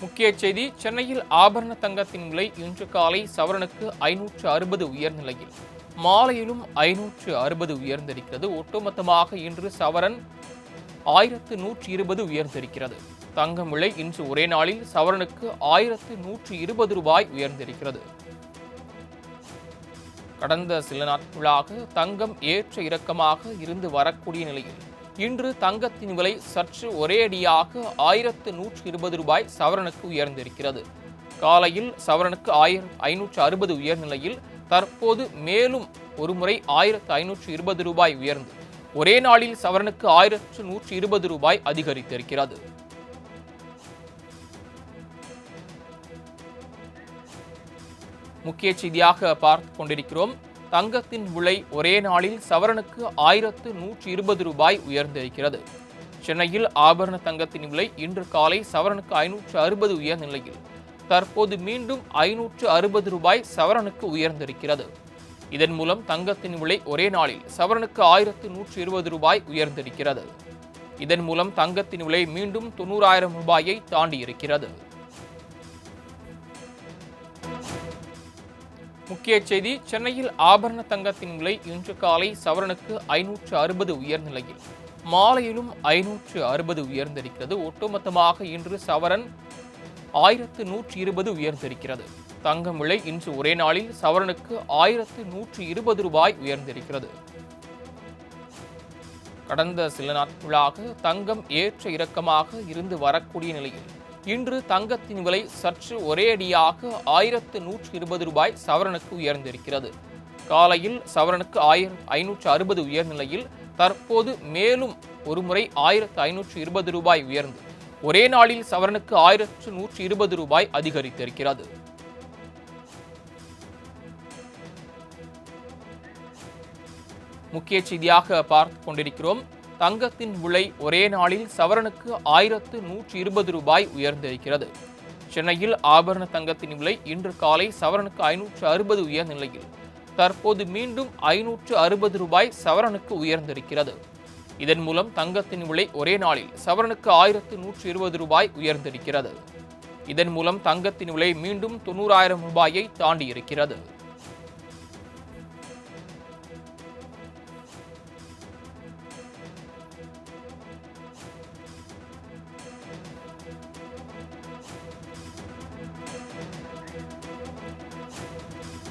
முக்கிய செய்தி சென்னையில் ஆபரண தங்கத்தின் விலை இன்று காலை சவரனுக்கு ஐநூற்று அறுபது உயர்நிலையில் மாலையிலும் ஐநூற்று அறுபது உயர்ந்திருக்கிறது. ஒட்டுமொத்தமாக இன்று சவரன் ஆயிரத்து நூற்றி இருபது உயர்ந்திருக்கிறது. தங்கம் விலை இன்று ஒரே நாளில் சவரனுக்கு ஆயிரத்து நூற்றி இருபது ரூபாய் உயர்ந்திருக்கிறது. கடந்த சில நாட்களாக தங்கம் ஏற்ற இறக்கமாக இருந்து வரக்கூடிய நிலையில் இன்று தங்கத்தின் விலை சற்று ஒரேடியாக ஆயிரத்து நூற்றி இருபது ரூபாய் சவரனுக்கு உயர்ந்திருக்கிறது. காலையில் சவரனுக்கு ஆயிரம் ஐநூற்று அறுபது உயர் நிலையில் தற்போது மேலும் ஒருமுறை ஆயிரத்து ஐநூற்று இருபது ரூபாய் உயர்ந்து ஒரே நாளில் சவரனுக்கு ஆயிரத்து நூற்றி இருபது ரூபாய் அதிகரித்திருக்கிறது. முக்கிய செய்தியாக பார்த்து கொண்டிருக்கிறோம். தங்கத்தின் விலை ஒரே நாளில் சவரனுக்கு ஆயிரத்து நூற்றி இருபது ரூபாய் உயர்ந்திருக்கிறது. சென்னையில் ஆபரண தங்கத்தின் விலை இன்று காலை சவரனுக்கு ஐநூற்று அறுபது உயர்ந்த நிலையில் தற்போது மீண்டும் ஐநூற்று அறுபது ரூபாய் சவரனுக்கு உயர்ந்திருக்கிறது. இதன் மூலம் தங்கத்தின் விலை ஒரே நாளில் சவரனுக்கு ஆயிரத்து நூற்று இருபது ரூபாய் உயர்ந்திருக்கிறது. இதன் மூலம் தங்கத்தின் விலை மீண்டும் தொண்ணூறாயிரம் ரூபாயை தாண்டி முக்கிய செய்தி சென்னையில் ஆபரண தங்கத்தின் விலை இன்று காலை சவரனுக்கு ஐநூற்று அறுபது உயர்ந்த நிலையில். மாலையிலும் ஐநூற்று அறுபது உயர்ந்திருக்கிறது. ஒட்டுமொத்தமாக இன்று சவரன் ஆயிரத்து நூற்றி இருபது உயர்ந்திருக்கிறது. தங்கம் விலை இன்று ஒரே நாளில் சவரனுக்கு ஆயிரத்து நூற்றி இருபது ரூபாய் உயர்ந்திருக்கிறது. கடந்த சில நாட்களாக தங்கம் ஏற்ற இறக்கமாக இருந்து வரக்கூடிய நிலையில் இன்று தங்கத்தின் விலை சற்று ஒரேடியாக ஆயிரத்து நூற்று இருபது ரூபாய் சவரனுக்கு உயர்ந்திருக்கிறது. காலையில் சவரனுக்கு ஆயிரம் ஐநூற்று அறுபது உயர் நிலையில் தற்போது மேலும் ஒருமுறை ஆயிரத்து ஐநூற்று இருபது ரூபாய் உயர்ந்து ஒரே நாளில் சவரனுக்கு ஆயிரத்து நூற்று இருபது ரூபாய் அதிகரித்திருக்கிறது. முக்கிய செய்தியாக பார்த்து கொண்டிருக்கிறோம். தங்கத்தின் விலை ஒரே நாளில் சவரனுக்கு ஆயிரத்து நூற்றி இருபது ரூபாய் உயர்ந்திருக்கிறது. சென்னையில் ஆபரண தங்கத்தின் விலை இன்று காலை சவரனுக்கு ஐநூற்று அறுபது உயர்ந்த நிலையில். தற்போது மீண்டும் ஐநூற்று அறுபது ரூபாய் சவரனுக்கு உயர்ந்திருக்கிறது. இதன் மூலம் தங்கத்தின் விலை ஒரே நாளில் சவரனுக்கு ஆயிரத்து நூற்று இருபது ரூபாய் உயர்ந்திருக்கிறது. இதன் மூலம் தங்கத்தின் விலை மீண்டும் தொண்ணூறாயிரம் ரூபாயை தாண்டி இருக்கிறது